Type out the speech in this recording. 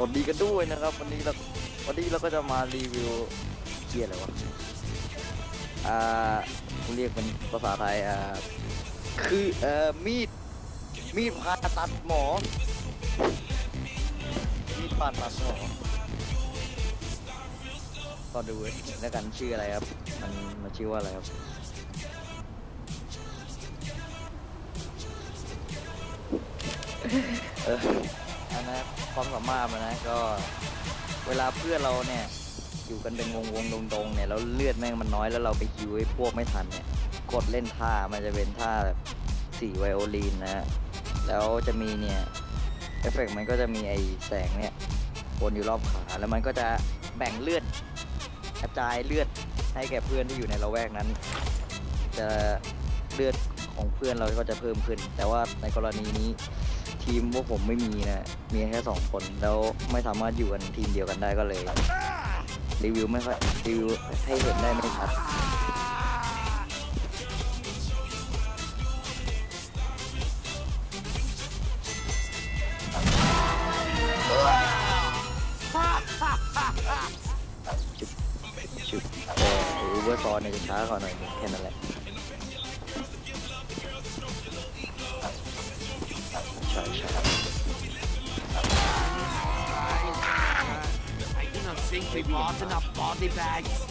วัสดีกันด้วยนะครับ วันนี้เราวันนี้เราก็จะมารีวิวเกียร์อะไรวะอ่าเรียกเป็นภาษาไทยอ่าคือเอ่อมีดมีดผ่าตัดหมอมีดผ่าตัดหมอก็ดูแล้วกันชื่ออะไรครับ มันมันชื่อว่าอะไรครับเออ ความสามารถมันนะก็เวลาเพื่อนเราเนี่ยอยู่กันเป็นวงวงๆดงๆเนี่ยแล้วเลือดแม่งมันน้อยแล้วเราไปคิวไอ้พวกไม่ทันเนี่ยกดเล่นท่ามันจะเป็นท่าแบบสี่ไวโอลินนะฮะแล้วจะมีเนี่ยเอฟเฟกต์มันก็จะมีไอ้แสงเนี่ยวนอยู่รอบขาแล้วมันก็จะแบ่งเลือดกระจายเลือดให้แก่เพื่อนที่อยู่ในละแวกนั้น จะเลือดของเพื่อนเราก็จะเพิ่มขึ้น แต่ว่าในกรณีนี้ ทีมพวกผมไม่มีนะ มีแค่สองคนแล้วไม่สามารถอยู่กันทีมเดียวกันได้ก็เลย รีวิวไม่ค่อยรีวิวให้เห็นได้ไม่ชัดชุบชุบแต่รูเบอร์ซอนเนี่ยจะช้ากว่าหน่อยแค่นั้นแหละ sinking pot in enough body bags.